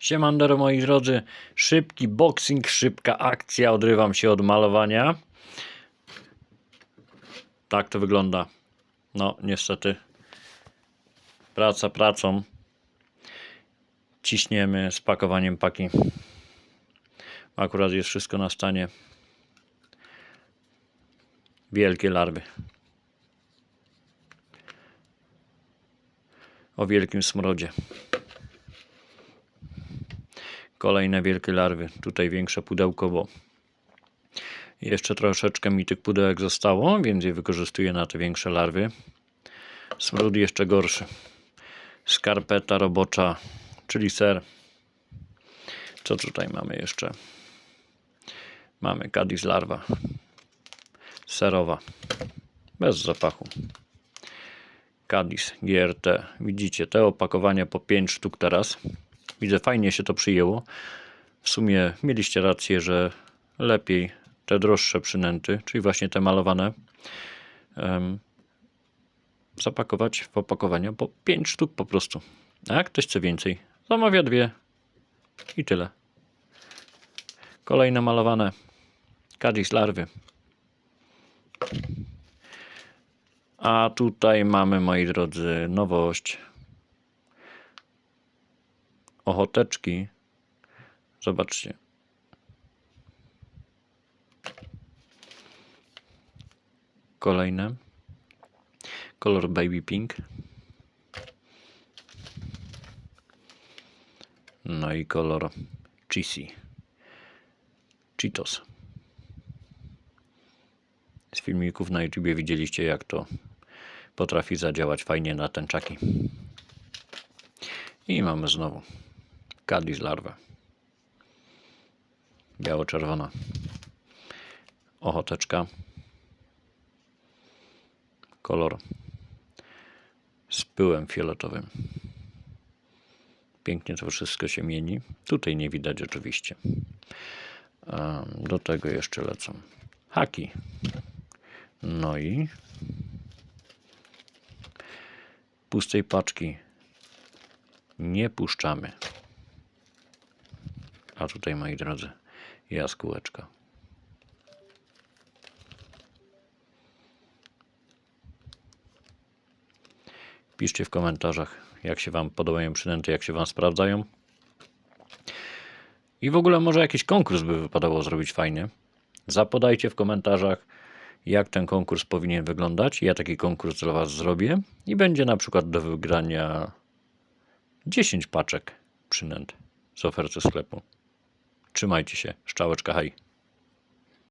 Siemandero moi drodzy, szybki boxing, szybka akcja, odrywam się od malowania. Tak to wygląda. No niestety, praca pracą. Ciśniemy z pakowaniem paki. Akurat jest wszystko na stanie. Wielkie larwy. O wielkim smrodzie. Kolejne wielkie larwy. Tutaj większe pudełko, bo jeszcze troszeczkę mi tych pudełek zostało, więc je wykorzystuję na te większe larwy. Smród jeszcze gorszy. Skarpeta robocza, czyli ser. Co tutaj mamy jeszcze? Mamy Cadiz larwa. Serowa. Bez zapachu. Cadiz GRT. Widzicie, te opakowania po 5 sztuk teraz. Widzę, fajnie się to przyjęło. W sumie mieliście rację, że lepiej te droższe przynęty, czyli właśnie te malowane, em, zapakować w opakowania po 5 sztuk po prostu. A jak ktoś chce więcej, zamawia dwie i tyle. Kolejne malowane Cadiz larwy. A tutaj mamy, moi drodzy, nowość. Ochoteczki. Zobaczcie. Kolejne. Kolor baby pink. No i kolor cheesy. Cheetos. Z filmików na YouTubie widzieliście jak to potrafi zadziałać fajnie na tęczaki. I mamy znowu Cadiz larwę. Biało-czerwona. Ochoteczka. Kolor z pyłem fioletowym. Pięknie to wszystko się mieni. Tutaj nie widać oczywiście. Do tego jeszcze lecą haki. No i pustej paczki nie puszczamy. A tutaj, moi drodzy, jaskółeczka. Piszcie w komentarzach, jak się Wam podobają przynęty, jak się Wam sprawdzają. I w ogóle może jakiś konkurs by wypadało zrobić fajny. Zapodajcie w komentarzach, jak ten konkurs powinien wyglądać. Ja taki konkurs dla Was zrobię i będzie na przykład do wygrania 10 paczek przynęt z oferty sklepu. Trzymajcie się. Szczałeczka, hej.